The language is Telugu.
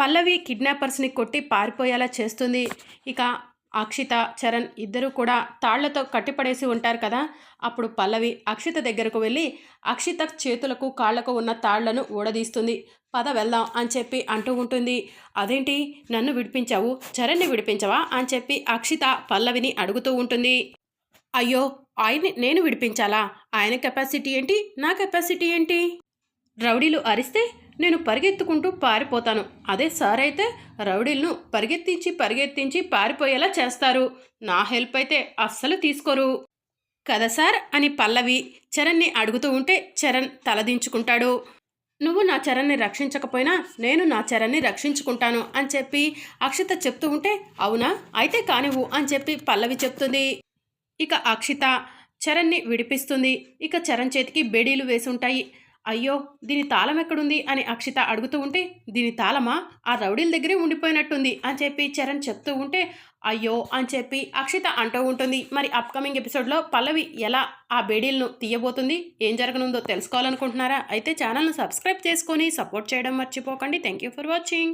పల్లవి కిడ్నాపర్స్ని కొట్టి పారిపోయేలా చేస్తుంది. ఇక అక్షిత చరణ్ ఇద్దరు కూడా తాళ్ళతో కట్టిపడేసి ఉంటారు కదా. అప్పుడు పల్లవి అక్షిత దగ్గరకు వెళ్ళి అక్షిత చేతులకు కాళ్ళకు ఉన్న తాళ్ళను ఊడదీస్తుంది. పద వెళ్దాం అని చెప్పి అంటూ ఉంటుంది. అదేంటి? నన్ను విడిపించావు? చరణ్ని విడిపించవా? అని చెప్పి అక్షిత పల్లవిని అడుగుతూ ఉంటుంది. అయ్యో! ఆయన్ని నేను విడిపించాలా? ఆయన కెపాసిటీ ఏంటి? నా కెపాసిటీ ఏంటి? రౌడీలు అరిస్తే నేను పరిగెత్తుకుంటూ పారిపోతాను. అదే సార్ అయితే రౌడీలను పరిగెత్తించి పరిగెత్తించి పారిపోయేలా చేస్తారు. నా హెల్ప్ అయితే అస్సలు తీసుకోరు. కదా సార్? అని పల్లవి చరణ్ని అడుగుతూ ఉంటే చరణ్ తలదించుకుంటాడు. నువ్వు నా చరణ్ని రక్షించకపోయినా నేను నా చరణ్ని రక్షించుకుంటాను అని చెప్పి అక్షిత చెప్తూ ఉంటే అవునా? అయితే కానివ్వు అని చెప్పి పల్లవి చెప్తుంది. ఇక అక్షిత చరణ్ని విడిపిస్తుంది. ఇక చరణ్ చేతికి బేడీలు వేసి ఉంటాయి అయ్యో దీని తాళం ఎక్కడుంది? అని అక్షిత అడుగుతూ ఉంటే దీని తాళమా? ఆ రౌడీల దగ్గరే ఉండిపోయినట్టుంది అని చెప్పి చరణ్ చెప్తూ ఉంటే అయ్యో అని చెప్పి అక్షిత అంటూ ఉంటుంది. మరి అప్కమింగ్ ఎపిసోడ్లో పల్లవి ఎలా ఆ బేడీలను తీయబోతుంది? ఏం జరగనుందో తెలుసుకోవాలనుకుంటున్నారా? అయితే ఛానల్ను సబ్స్క్రైబ్ చేసుకొని సపోర్ట్ చేయడం మర్చిపోకండి. Thank you for watching